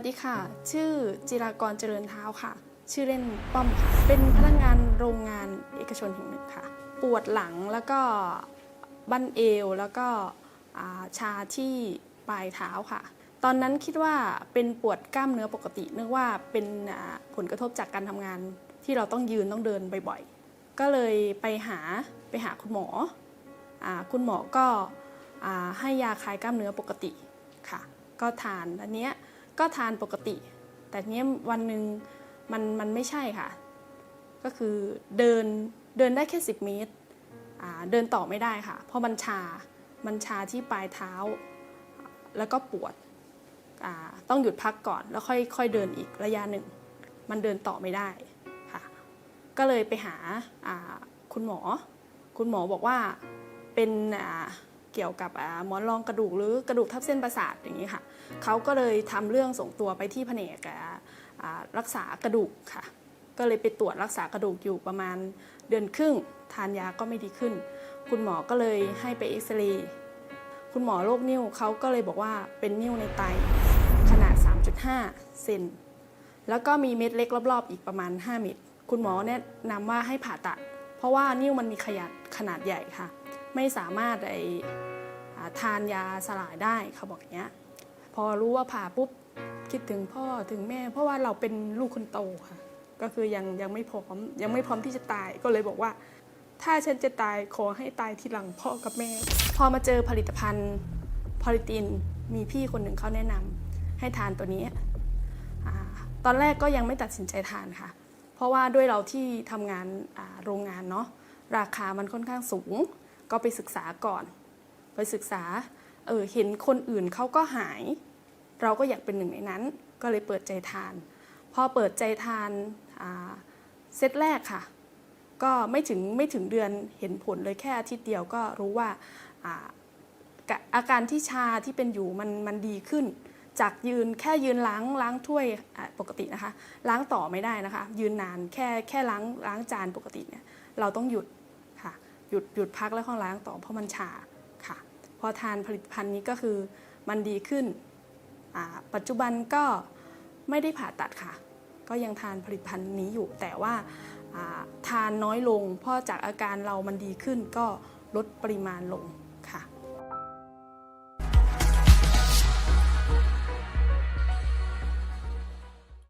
วัสดีค่ะ ชื่อจิรากรเจริญเท้าค่ะ ชื่อเล่นป้อมค่ะ เป็นพนักงานโรงงานเอกชนแห่งหนึ่งค่ะ ปวดหลังแล้วก็บั้นเอวแล้วก็าชาที่ปลายเท้าค่ะ ตอนนั้นคิดว่าเป็นปวดกล้ามเนื้อปกตินึกว่าเป็นผลกระทบจากการทำงานที่เราต้องยืนต้องเดินบ่อยๆ ก็เลยไปหาไปหาคุณหมออคุณหมอก็อ่าให้ยาคลายกล้ามเนื้อปกติค่ะ ก็ทานอันเนี้ย ก็ทานปกติ แต่เนี้ยวันหนึ่งมันมันไม่ใช่ค่ะ ก็คือเดินเดินได้แค่ 10 เมตร เดินต่อไม่ได้ค่ะ เพราะมันชา มันชาที่ปลายเท้า แล้วก็ปวด ต้องหยุดพักก่อนแล้วค่อยค่อยเดินอีกระยะหนึ่ง มันเดินต่อไม่ได้ค่ะ ก็เลยไปหาอ่าคุณหมอ คุณหมอบอกว่าเป็นอ่า เกี่ยวกับหมอนรองกระดูกหรือกระดูกทับเส้นประสาทอย่างนี้ค่ะเขาก็เลยทำเรื่องส่งตัวไปที่แผนกอ่าอ่ารักษากระดูกค่ะ ก็เลยไปตรวจรักษากระดูกอยู่ประมาณเดือนครึ่ง ทานยาก็ไม่ดีขึ้น คุณหมอก็เลยให้ไปเอ็กซเรย์คุณหมอโรคนิ้วเขาก็เลยบอกว่าเป็นนิ้วในไตขนาด 3.5 เซนแล้วก็มีเม็ดเล็กรอบๆ อีกประมาณ 5 เม็ดคุณหมอแนะนำว่าให้ผ่าตัด เพราะว่านิ้วมันมีขยาดขนาดใหญ่ค่ะ ไม่สามารถไอทานยาสลายได้เขาบอกอย่างเงี้ยพอรู้ว่าผ่าปุ๊บคิดถึงพ่อถึงแม่ เพราะว่าเราเป็นลูกคนโตค่ะ ก็คือยังยังไม่พร้อม ยังไม่พร้อมที่จะตายก็เลยบอกว่า ถ้าฉันจะตายขอให้ตายทีหลังพ่อกับแม่ พอมาเจอผลิตภัณฑ์พอลิตินมีพี่คนหนึ่งเขาแนะนำให้ทานตัวนี้อตอนแรกก็ยังไม่ตัดสินใจทานค่ะ เพราะว่าด้วยเราที่ทำงานโรงงานเนาะราคามันค่อนข้างสูง ก็ไปศึกษาก่อน ไปศึกษาเออเห็นคนอื่นเขาก็หาย เราก็อยากเป็นหนึ่งในนั้น ก็เลยเปิดใจทาน พอเปิดใจทานเซตแรกค่ะ ก็ไม่ถึงไม่ถึงเดือนเห็นผลเลยแค่อาทิตย์เดียวก็รู้ว่าอาการที่ชาที่เป็นอยู่มันมันดีขึ้น จากยืนแค่ยืนล้างล้างถ้วยปกตินะคะ ล้างต่อไม่ได้นะคะ ยืนนานแค่แค่ล้างล้างจานปกติเนี่ยเราต้องหยุด หยุดหยุดพักแล้วค่อยล้างต่อเพราะมันชาค่ะ พอทานผลิตภัณฑ์นี้ก็คือมันดีขึ้น ปัจจุบันก็ไม่ได้ผ่าตัดค่ะ ก็ยังทานผลิตภัณฑ์นี้อยู่ แต่ว่าทานน้อยลง เพราะจากอาการเรามันดีขึ้นก็ลดปริมาณลงค่ะ